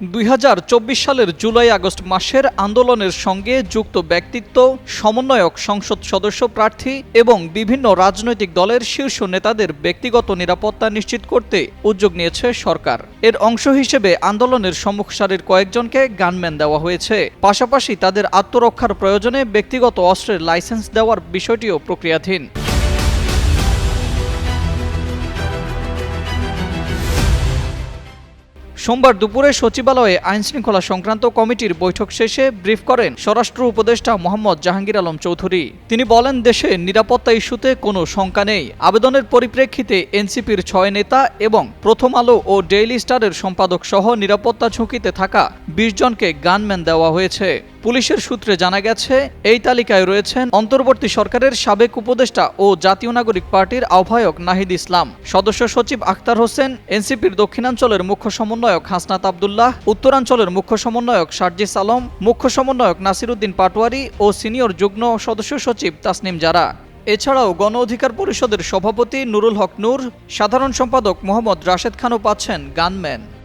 দুই হাজার চব্বিশ সালের জুলাই আগস্ট মাসের আন্দোলনের সঙ্গে যুক্ত ব্যক্তিত্ব, সমন্বয়ক সংসদ সদস্য প্রার্থী এবং বিভিন্ন রাজনৈতিক দলের শীর্ষ নেতাদের ব্যক্তিগত নিরাপত্তা নিশ্চিত করতে উদ্যোগ নিয়েছে সরকার। এর অংশ হিসেবে আন্দোলনের সম্মুখ সারির কয়েকজনকে গানম্যান দেওয়া হয়েছে। পাশাপাশি তাদের আত্মরক্ষার প্রয়োজনে ব্যক্তিগত অস্ত্রের লাইসেন্স দেওয়ার বিষয়টিও প্রক্রিয়াধীন। সোমবার দুপুরে সচিবালয়ে আইনশৃঙ্খলা সংক্রান্ত কমিটির বৈঠক শেষে ব্রিফ করেন স্বরাষ্ট্র উপদেষ্টা মোহাম্মদ জাহাঙ্গীর আলম চৌধুরী। তিনি বলেন, দেশে নিরাপত্তা ইস্যুতে কোনো শঙ্কা নেই। আবেদনের পরিপ্রেক্ষিতে এনসিপির ছয় নেতা এবং প্রথম আলো ও ডেইলি স্টারের সম্পাদক সহ নিরাপত্তা ঝুঁকিতে থাকা বিশ জনকে গানম্যান দেওয়া হয়েছে। পুলিশের সূত্রে জানা গেছে, এই তালিকায় রয়েছেন অন্তর্বর্তী সরকারের সাবেক উপদেষ্টা ও জাতীয় নাগরিক পার্টির আহ্বায়ক নাহিদ ইসলাম। সদস্য সচিব আখতার হোসেন, এনসিপির দক্ষিণাঞ্চলের মুখ্য সমন্বয়ক হাসনাত আবদুল্লাহ, উত্তরাঞ্চলের মুখ্য সমন্বয়ক সার্জিস আলম, মুখ্য সমন্বয়ক নাসিরুদ্দিন পাটোয়ারি ও সিনিয়র যুগ্ম সদস্য সচিব তাসনিম জারা। এছাড়াও গণ অধিকার পরিষদের সভাপতি নুরুল হক নূর, সাধারণ সম্পাদক মোহাম্মদ রাশেদ খানও পাচ্ছেন গানম্যান।